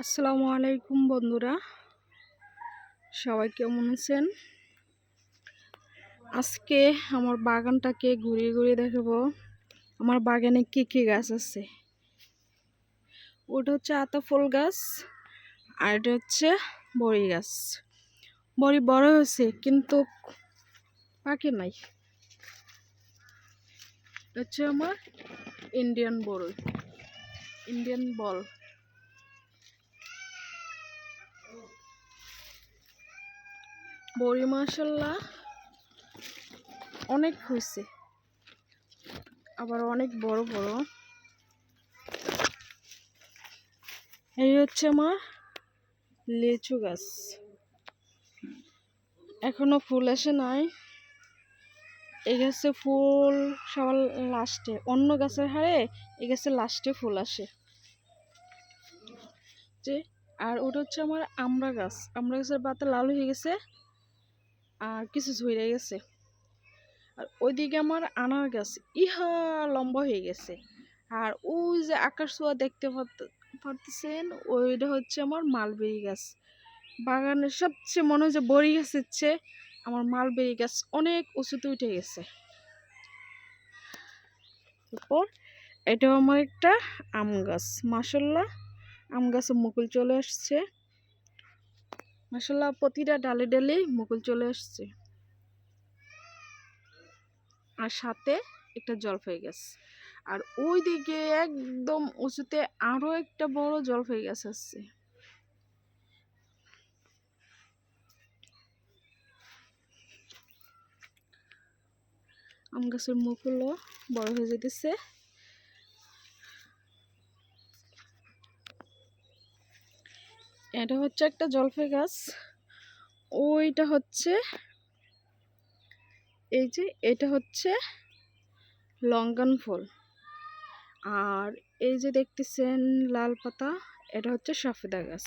আসসালামু আলাইকুম বন্ধুরা। সবাই কেমন আছেন? আজকে আমার বাগানটাকে ঘুরিয়ে ঘুরিয়ে দেখাবো। আমার বাগানে কি কি গাছ আছে? ওটা হচ্ছে আতা ফুল গাছ আর এটা হচ্ছে বড়ি গাছ। বড়ি বড় হয়েছে কিন্তু পাকে নাই। হচ্ছে আমার ইন্ডিয়ান বড়ই ইন্ডিয়ান বল। বড়ি মাসাল্লাহ অনেক হয়েছে। আবার অনেক বড় বড়। এই হচ্ছে আমার লিচু গাছ। এখনও ফুল আসে নাই। এই গাছে ফুল সবার লাস্টে অন্য গাছের হারে এই গাছে লাস্টে ফুল আসে। যে, আর ওটা হচ্ছে আমার আমড়া গাছ। আমরা গাছের পাতা লাল হয়ে গেছে। আর কিছু ঝরে গেছে। আর ওইদিকে আমার আনার গাছ ইহা লম্বা হয়ে গেছে। আর ওই যে আকাশ ছোঁয়া দেখতে পারতেছেন, ওইটা হচ্ছে আমার মালবেরি গাছ। বাগানের সবচেয়ে মনে হয় যে বড়ি গাছের চেয়ে আমার মালবেরি গাছ অনেক উঁচুতে উঠে গেছে। তারপর এটাও আমার একটা আম গাছ। মাসাল্লাহ আম গাছে মুকুল চলে আসছে। মাসাল্লাহ প্রতিটা ডালে ডালে মুকুল চলে আসছে। আর সাথে একটা জল জলপাই গাছ। আর ওই দিকে একদম উঁচুতে আরও একটা বড় জল জলপাই গাছ আসছে। আম গাছের মুকুলও বড় হয়ে যেতেছে এটা হচ্ছে একটা জলপাই গাছ। ওইটা হচ্ছে, এই যে এটা হচ্ছে লঙ্কান ফুল। আর এই যে দেখতেছেন লাল পাতা, এটা হচ্ছে সফেদা গাছ।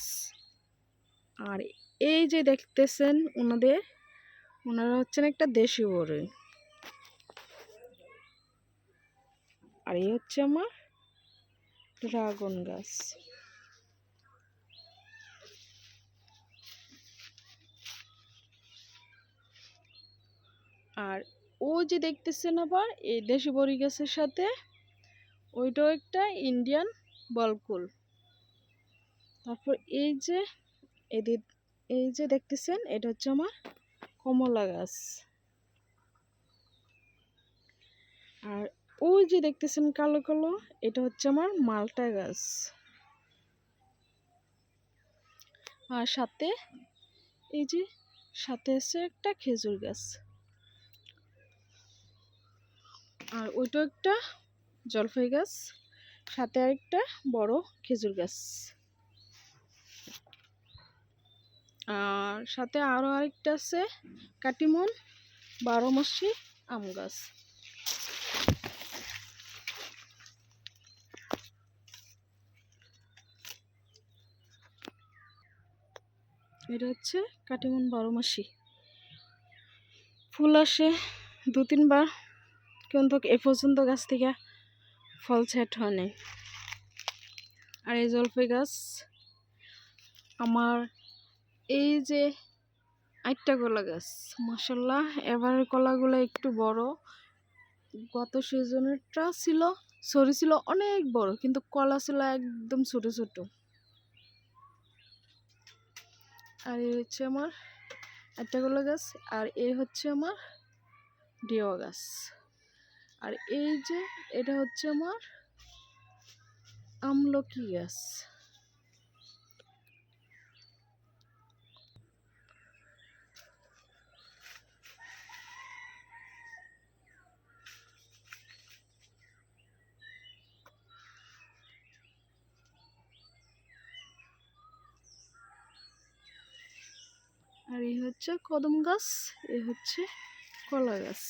আর এই যে দেখতেছেন ওনাদের ওনারা হচ্ছেন একটা দেশি বড়ই। আর এই হচ্ছে আমার ড্রাগন গাছ। আর ও যে দেখতেছেন আবার, এই দেশি বড়ি গাছের সাথে, ওইটাও একটা ইন্ডিয়ান বলকুল। তারপর এই যে এদের এই যে দেখতেছেন, এটা হচ্ছে আমার কমলা গাছ। আর ওই যে দেখতেছেন কালো কালো, এটা হচ্ছে আমার মালটা গাছ। আর সাথে, এই যে, সাথে আছে একটা খেজুর গাছ। আর ওইটা একটা জলফাই গাছ, সাথে আরেকটা বড় খেজুর গাছ। আর সাথে আরও আরেকটা আছে কাটিমন বারো মাসি আম গাছ। এটা হচ্ছে কাটিমন বারো মাসি। ফুল আসে দু তিনবার। কিন্তু এ পর্যন্ত গাছ থেকে ফল সেট হয়নি। আর এই জলপাই গাছ আমার এই যে আটটা কলা গাছ মাসাল্লাহ এবারের কলাগুলো একটু বড়। গত সিজনেরটা ছিল, সরি, ছিল অনেক বড়, কিন্তু কলা ছিল একদম ছোট ছোট। আর এই হচ্ছে আমার একটা কলা গাছ, আর এই হচ্ছে আমার ডিও গাছ। আর এই যে, এটা হচ্ছে আমার আমলকি গাছ আর এই হচ্ছে কদম গাছ, এ হচ্ছে কলা গাছ।